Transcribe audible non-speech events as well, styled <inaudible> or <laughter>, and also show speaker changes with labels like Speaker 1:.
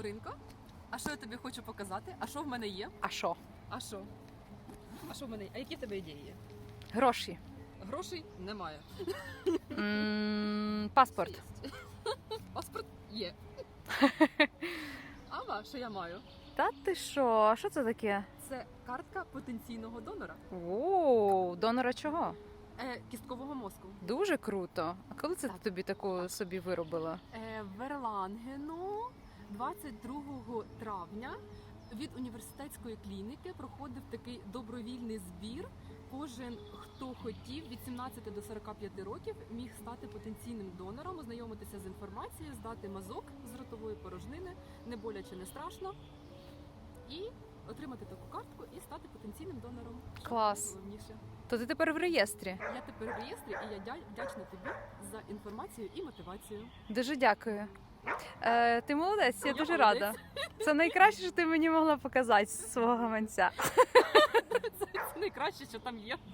Speaker 1: Оринко, а що я тобі хочу показати? А що в мене є?
Speaker 2: А що?
Speaker 1: А що? А що в мене є? А які в тебе ідеї є?
Speaker 2: Гроші.
Speaker 1: Грошей немає.
Speaker 2: М, Паспорт. <laughs>
Speaker 1: Паспорт є. <laughs> Ава, що я маю?
Speaker 2: Та ти що? А що це таке?
Speaker 1: Це картка потенційного донора
Speaker 2: О, донора чого?
Speaker 1: е, кісткового мозку.
Speaker 2: Дуже круто. А коли це
Speaker 1: Так.
Speaker 2: тобі таку собі виробила?
Speaker 1: Е, в Ерлангену 22 травня від університетської клініки проходив такий добровільний збір. Кожен, хто хотів від 17 до 45 років, міг стати потенційним донором, ознайомитися з інформацією, здати мазок з ротової порожнини, не боляче, не страшно, і отримати таку картку і стати потенційним донором.
Speaker 2: Клас.
Speaker 1: найголовніше.
Speaker 2: То ти тепер в реєстрі.
Speaker 1: Я тепер в реєстрі, і я дя- вдячна тобі за інформацію і мотивацію.
Speaker 2: Дуже дякую. Е, ти молодець, я,
Speaker 1: Я
Speaker 2: дуже
Speaker 1: молодець.
Speaker 2: рада. Це найкраще, що ти мені могла показати з свого гаманця. <laughs>
Speaker 1: Це найкраще, що там є. <laughs>